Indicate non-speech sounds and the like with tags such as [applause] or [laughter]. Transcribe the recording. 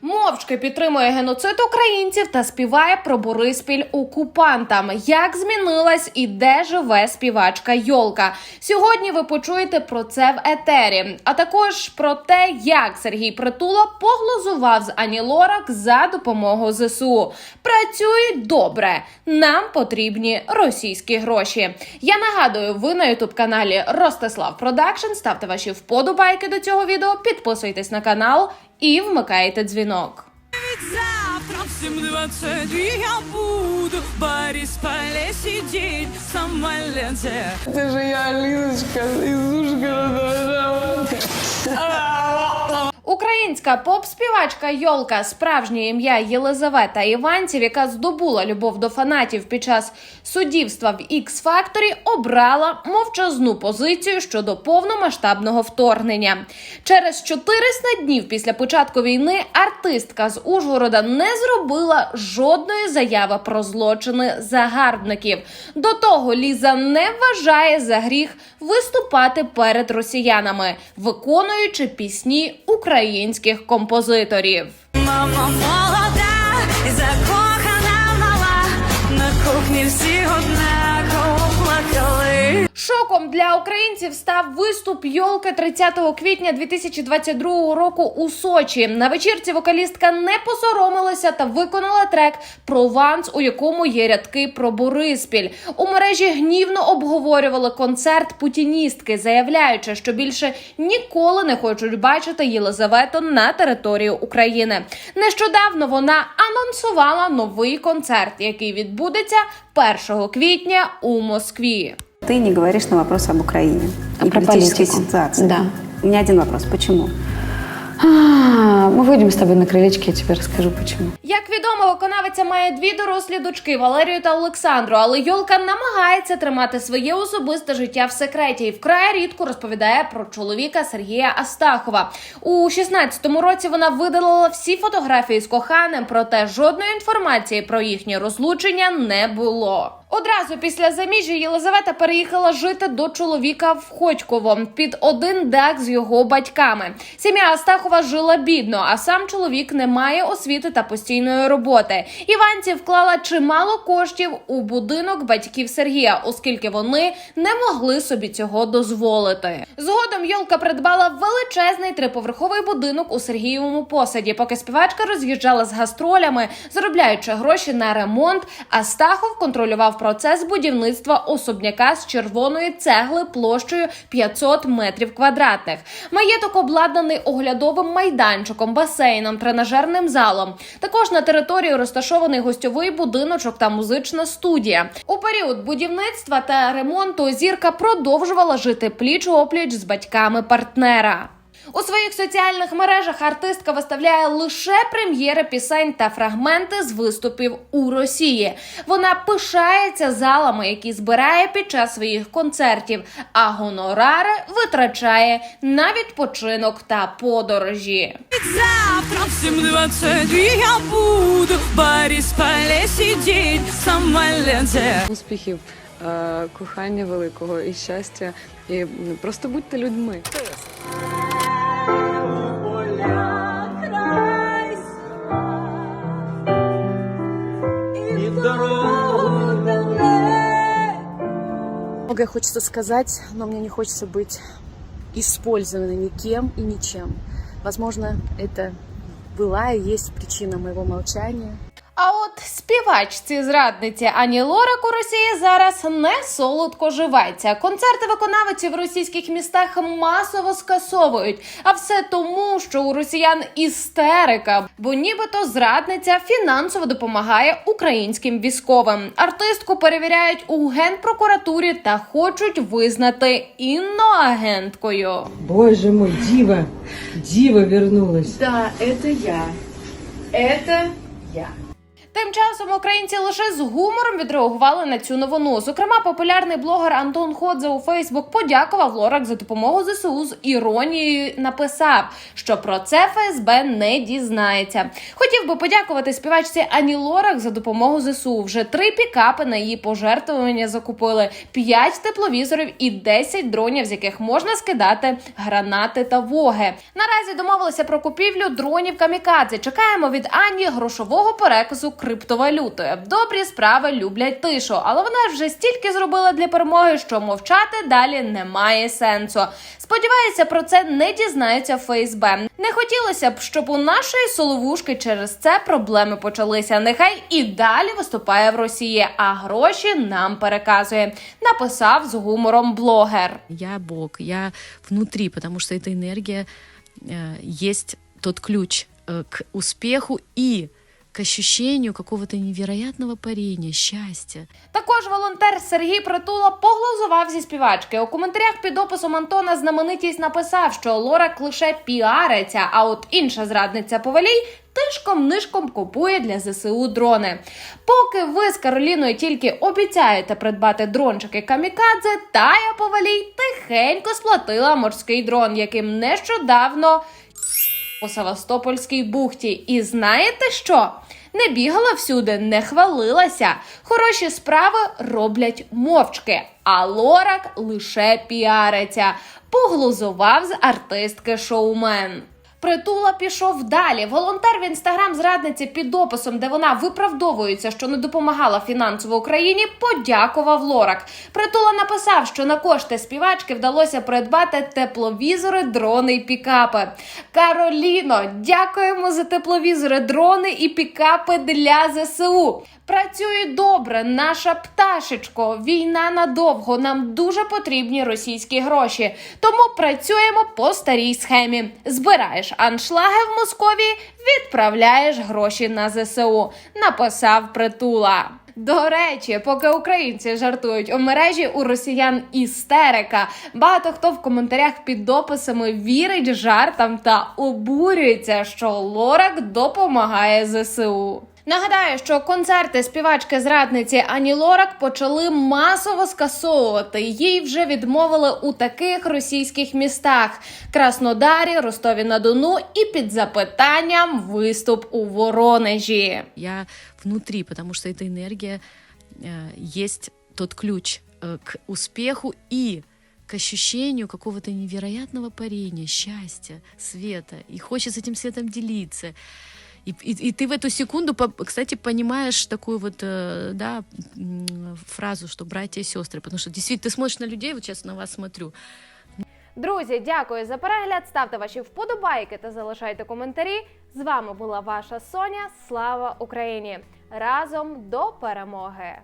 Мовчки підтримує геноцид українців та співає про Бориспіль окупантам. Як змінилась і де живе співачка Йолка? Сьогодні ви почуєте про це в етері, а також про те, як Сергій Притула поглузував з Ані Лорак за допомогою ЗСУ. Працюють добре. Нам потрібні російські гроші. Я нагадую, ви на ютуб каналі Ростислав Продакшн. Ставте ваші вподобайки до цього відео, підписуйтесь на канал і вмикайте дзвінок. Завтра в 7.20 я буду в Борисполе сидеть в самолете. Это же я, Алиночка, из Ужгорода. [laughs] Українська поп-співачка Йолка, справжнє ім'я Єлизавета Іванців, яка здобула любов до фанатів під час суддівства в x факторі обрала мовчазну позицію щодо повномасштабного вторгнення. Через 400 днів після початку війни артистка з Ужгорода не зробила жодної заяви про злочини загарбників. До того Ліза не вважає за гріх виступати перед росіянами, виконуючи пісні українських композиторів. Мама молода закохана мала. На кухні всі плакали. Шоком для українців став виступ Йолки 30 квітня 2022 року у Сочі. На вечірці вокалістка не посоромилася та виконала трек Прованс, у якому є рядки про Бориспіль. У мережі гнівно обговорювали концерт путіністки, заявляючи, що більше ніколи не хочуть бачити Єлизавету на території України. Нещодавно вона анонсувала новий концерт, який відбудеться 1 квітня у Москві Ты не говоришь на вопрос об Украине А и про политической политику? ситуации. Да. У меня один вопрос. Почему? А, мы выйдем с тобой на крылечко, я тебе расскажу почему. Як відомо, виконавиця має дві дорослі дочки Валерію та Олександру, але Йолка намагається тримати своє особисте життя в секреті і вкрай рідко розповідає про чоловіка Сергія Астахова. У 16-му році вона видалила всі фотографії з коханим, проте жодної інформації про їхнє розлучення не було. Одразу після заміжжя Єлизавета переїхала жити до чоловіка в Ходьково під один дах з його батьками. Сім'я Астахова жила бідно, а сам чоловік не має освіти та постійної роботи. Іванці вклала чимало коштів у будинок батьків Сергія, оскільки вони не могли собі цього дозволити. Згодом Йолка придбала величезний триповерховий будинок у Сергієвому посаді, поки співачка роз'їжджала з гастролями, заробляючи гроші на ремонт. А Стахов контролював процес будівництва особняка з червоної цегли площею 500 метрів квадратних. Маєток обладнаний оглядовим майданчиком, басейном, тренажерним залом. Також на території розташований гостьовий будиночок та музична студія. У період будівництва та ремонту зірка продовжувала жити пліч опліч з батьками партнера. У своїх соціальних мережах артистка виставляє лише прем'єри пісень та фрагменти з виступів у Росії. Вона пишається залами, які збирає під час своїх концертів, а гонорари витрачає на відпочинок та подорожі. Завтра в 7.20 я буду в Борисполе сидеть в самолете. Успіхів, е, кохання великого і щастя. І просто будьте людьми. Многое хочется сказать, но мне не хочется быть использованной никем и ничем. Возможно, это была и есть причина моего молчания. А от співачці зрадниці Ані Лорак у Росії зараз не солодко живеться. Концерти виконавиці в російських містах масово скасовують. А все тому, що у росіян істерика, бо нібито зрадниця фінансово допомагає українським військовим. Артистку перевіряють у генпрокуратурі та хочуть визнати інноагенткою. Боже мой, Дива! Дива вернулась. Да, это я. Это я. Тим часом українці лише з гумором відреагували на цю новину. Зокрема, популярний блогер Антон Ходзе у Фейсбук подякував Лорак за допомогу ЗСУ з іронією. Написав, що про це ФСБ не дізнається. Хотів би подякувати співачці Ані Лорак за допомогу ЗСУ. Вже три пікапи на її пожертвування закупили, п'ять тепловізорів і 10 дронів, з яких можна скидати гранати та воги. Наразі домовилися про купівлю дронів камікадзе. Чекаємо від Ані грошового переказу криптовалютою. Добрі справи люблять тишу, але вона вже стільки зробила для перемоги, що мовчати далі немає сенсу. Сподіваюся, про це не дізнається ФСБ. Не хотілося б, щоб у нашої соловушки через це проблеми почалися. Нехай і далі виступає в Росії, а гроші нам переказує. Написав з гумором блогер. Я Бог, я внутри, потому что эта энергия э, есть тот ключ э, к успеху и к ощущению какого-то невероятного парения, счастья. Також волонтер Сергій Притула поглузував зі співачки. У коментарях під описом Антона знаменитість написав, що Лорак лише піариться, а от інша зрадниця повалій. Тишком нишком купує для ЗСУ дрони. Поки ви з Кароліною тільки обіцяєте придбати дрончики камікадзе, Тая Повалій тихенько сплатила морський дрон, яким нещодавно у Севастопольській бухті. І знаєте що? Не бігала всюди, не хвалилася. Хороші справи роблять мовчки, а Лорак лише піариться. Поглузував з артистки шоумен. Притула пішов далі. Волонтер в інстаграм зрадниці під описом, де вона виправдовується, що не допомагала фінансово Україні, подякував Лорак. Притула написав, що на кошти співачки вдалося придбати тепловізори, дрони і пікапи. Кароліно, дякуємо за тепловізори, дрони і пікапи для ЗСУ. Працює добре, наша пташечко. Війна надовго. Нам дуже потрібні російські гроші. Тому працюємо по старій схемі. Збираєш аншлаги в Московії, відправляєш гроші на ЗСУ. Написав притула. До речі, поки українці жартують у мережі у росіян істерика. Багато хто в коментарях під дописами вірить жартам та обурюється, що Лорак допомагає ЗСУ. Нагадаю, що концерти співачки зрадниці Ані Лорак почали масово скасовувати. Їй вже відмовили у таких російських містах: Краснодарі, Ростові на Дону і під запитанням виступ у Воронежі. Я внутри, потому что эта энергия э, есть тот ключ э, к успеху и к ощущению какого-то невероятного парения, счастья, света. И хочется этим светом делиться. И, и, и ты в эту секунду, по- кстати, понимаешь такую вот, э, да, м, фразу, что братья и сестры, потому что действительно ты смотришь на людей, вот сейчас на вас смотрю, Друзі, дякую за перегляд. Ставте ваші вподобайки та залишайте коментарі. З вами була ваша Соня. Слава Україні! Разом до перемоги!